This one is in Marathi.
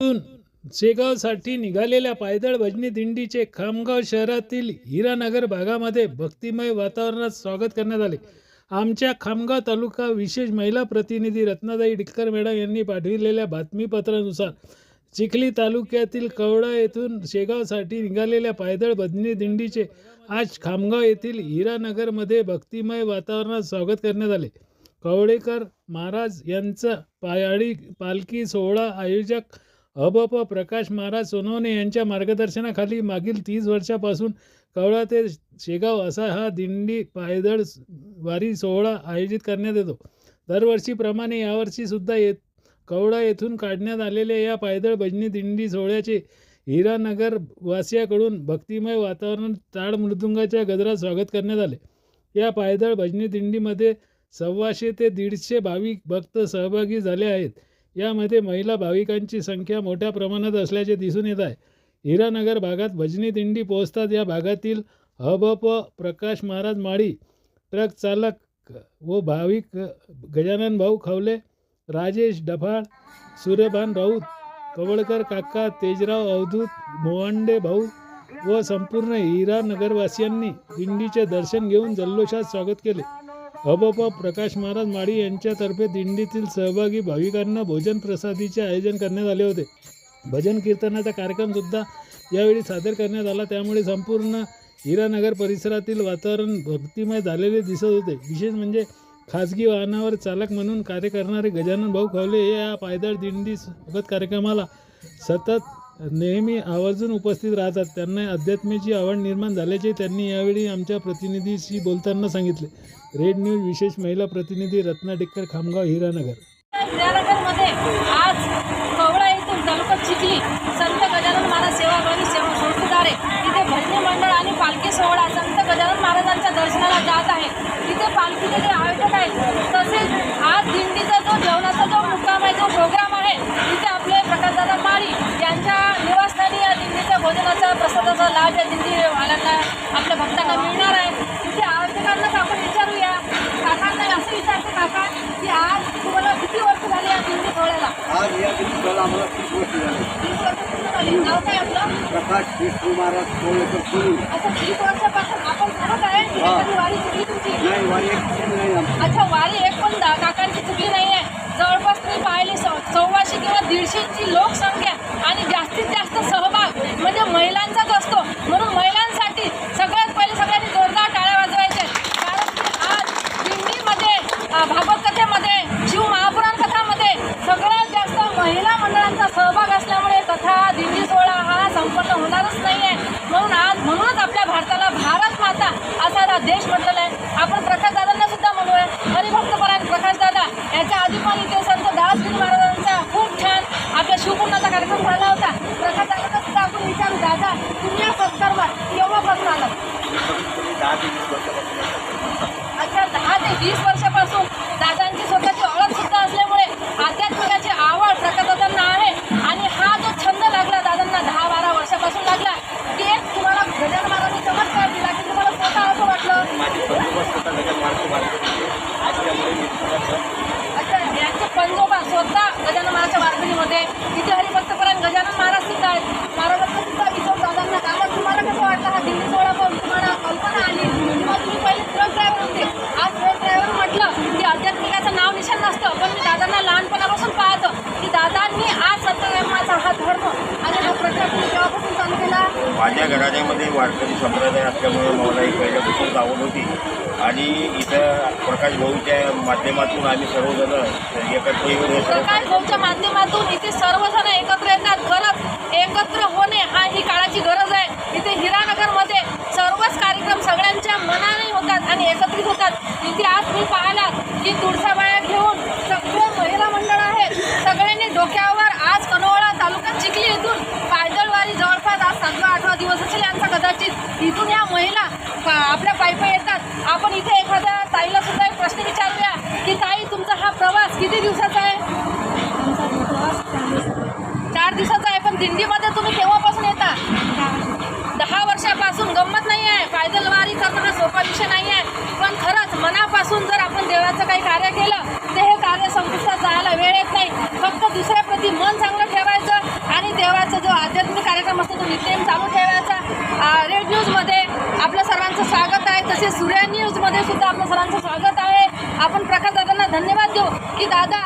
शेगावसाठी निघालेल्या पायदळ भजनी दिंडीचे खामगाव शहरातील हिरानगर भागामध्ये भक्तिमय वातावरणात स्वागत करण्यात आले. आमच्या खामगाव तालुका विशेष महिला प्रतिनिधी रत्नादाई डिक्कर मॅडम यांनी पाठविलेल्या बातमीपत्रानुसार चिखली तालुक्यातील कवडा येथून शेगावसाठी निघालेल्या पायदळ भजनी दिंडीचे आज खामगाव येथील हिरानगरमध्ये भक्तिमय वातावरणात स्वागत करण्यात आले. कवडेकर महाराज यांचा पायाळी पालखी सोहळा आयोजक अबप प्रकाश महाराज सोनवणे यांच्या मार्गदर्शनाखाली मागील तीस वर्षापासून कवळा ते शेगाव असा हा दिंडी पायदळ वारी सोहळा आयोजित करण्यात येतो. दरवर्षीप्रमाणे यावर्षीसुद्धा येत कवळा येथून काढण्यात आलेल्या या पायदळ भजनी दिंडी सोहळ्याचे हिरानगर वासियाकडून भक्तिमय वातावरण टाळ मृदुंगाच्या गजरात स्वागत करण्यात आले. या पायदळ भजनी दिंडीमध्ये सव्वाशे ते दीडशे भाविक भक्त सहभागी झाले आहेत. यामध्ये महिला भाविकांची संख्या मोठ्या प्रमाणात असल्याचे दिसून येत आहे. हिरानगर भागात भजनी दिंडी पोहोचतात. या भागातील हबप प्रकाश महाराज माळी ट्रक चालक व भाविक गजानन भाऊ खवले राजेश डफाळ सूर्यभान राऊत कवळकर काका तेजराव अवधूत मोहांडे भाऊ व संपूर्ण हिरानगरवासियांनी दिंडीचे दर्शन घेऊन जल्लोषात स्वागत केले. हबप प्रकाश महाराज माळी यांच्यातर्फे दिंडीतील सहभागी भाविकांना भोजन प्रसादीचे आयोजन करण्यात आले होते. भजन कीर्तनाचा कार्यक्रमसुद्धा यावेळी सादर करण्यात आला. त्यामुळे संपूर्ण हिरानगर परिसरातील वातावरण भक्तिमय झालेले दिसत होते. विशेष म्हणजे खाजगी वाहनावर चालक म्हणून कार्य करणारे गजानन भाऊ खवले हे या पायदळ दिंडी स्वागत कार्यक्रमाला सतत नेहमी आवर्जून उपस्थित राहतात. त्यांना अध्यात्मेची आवड निर्माण झाल्याचे त्यांनी यावेळी आमच्या प्रतिनिधीशी बोलताना सांगितले. रेड न्यूज विशेष महिला प्रतिनिधी रत्ना टिक्कर खामगाव हिरानगर. हिरानगरमध्ये आज कवळा येथून तालुका चिखली संत गजानन महाराज सेवाभावी सेवा संस्थेद्वारे तिथे भजनी मंडळ आणि पालखी सोहळा संत गजानन महाराजांच्या दर्शनाला जात आहे. तिथे पालखीचे जे आयोजक आहेत तसेच आज दिंडीचा जो जेवणाचा जो मुक्काम आहे जो प्रोग्राम आहे तिथे आपले प्रकाशदादा माळी यांच्या निवासस्थानी या दिंडीच्या भोजनाचा प्रसादाचा लाभ या दिंडीवाल्यांना आपल्या भक्तांना मिळणार आहे. तिथे आयोजकांनाच आपण विचारूया. काकांना असं विचारते काका की आज तुम्हाला किती वर्ष झाली या दिंडी सोहळ्याला आज या आम्हाला तीस वर्ष झाली. तीस वर्ष पूर्ण झाली. नाव काय आपलं? प्रकाश विष्णू महाराज कोळेकर सुरू अच्छा तीस वर्षापासून आपण आहे की. एखादी वारी चुकली तुमची? नाही वारी एक पण नाही आमची. अच्छा वारी एक पण काकांची चुकली नाही आहे जवळपास तुम्ही पाहिली सव- सव्वाशे किंवा दीडशेची लोकसंख्या सहभाग असल्यामुळे कथा दिंडी सोहळा हा संपन्न होणारच नाही आहे म्हणून आज म्हणूनच आपल्या भारताला भारत माता असा देश म्हटलेला आहे आपण प्रकाश दादांना सुद्धा म्हणूया हरिभक्तपरायण प्रकाश दादा याच्या आधी पण इथे संत दासगिरी महाराजांचा खूप छान आपल्या शिवपुराणाचा कार्यक्रम झाला होता प्रकाश दादांना सुद्धा आपण विचारू दादा तुम्ही या सत्कर्मात केव्हापासून आलात तुम्ही दहा ते वीस वर्षापासून अच्छा दहा ते वीस वर्षापासून दादांची स्वतःची ओळख सुद्धा असल्यामुळे आध्यात्मिकाची आवड प्रकाशदादांना आहे आणि हा जो छंद लागला दादांना दहा बारा वर्षापासून लागला की एक तुम्हाला गजानन महाराजांनी चमत्कार दिला की तुम्हाला स्वतः असं वाटलं माझी बंदोबस्त होता त्याच्यात मार्ग मार्ग असल्यामुळे मी थोडंसं अच्छा यांचे पंजोबा स्वतः गजानन महाराजच्या वारकरीमध्ये तिथे हरिभक्तपरायण गजानन महाराज सुद्धा आहेत महाराजांचा सुद्धा विचार दादांना दादा तुम्हाला कसं वाटलं हा दिल्ली सोहळा पाहून तुम्हाला कल्पना आली किंवा तुम्ही पहिले ट्रक ड्रायव्हर होते आज ट्रक ड्रायव्हर म्हटलं की आध्यात्मिकाचं नाव निशाण नसतं पण मी दादांना लहानपणापासून पाहतो की दादांनी आज सत्यधर्माचा हा धर्म आणि हा प्रचार तुम्ही केव्हापासून चालू केला माझ्या घराण्यामध्ये वारकरी संप्रदाय असल्यामुळे मला एक पहिल्यापासूनच आवड होती. आणि इथं प्रकाश भाऊच्या माध्यमातून आम्ही सर्वजण एकत्र येऊन प्रकाश भाऊच्या माध्यमातून इथे सर्वजण एकत्र येतात. खरंच एकत्र होणे हा ही काळाची गरज आहे. इथे हिरानगरमध्ये सर्वच कार्यक्रम सगळ्यांच्या मनाने होतात आणि एकत्रित होतात. इथे आज मी पाहिला की तुळसाबाई घेऊन सगळे महिला मंडळ आहेत सगळ्यांनी डोक्यावर आज कनोळा तालुका चिखली येथून पायदळवारी जवळपास आज सातवा आठवा दिवस असेल यांचा कदाचित इथून या महिला आपल्या पायपा येतात. आपण इथे एखाद्या ताईला सुद्धा एक प्रश्न विचारूया की ताई तुमचा हा प्रवास किती दिवसाचा आहे? चार दिवसाचा आहे. पण दिंडीमध्ये तुम्ही केव्हापासून येता? दहा वर्षापासून गंमत नाही आहे पायदल वारी करणं हा सोपा विषय नाही आहे. पण खरंच मनापासून जर आपण देवाचं काही कार्य केलं आपण प्रकाश दादांना धन्यवाद देऊ की दादा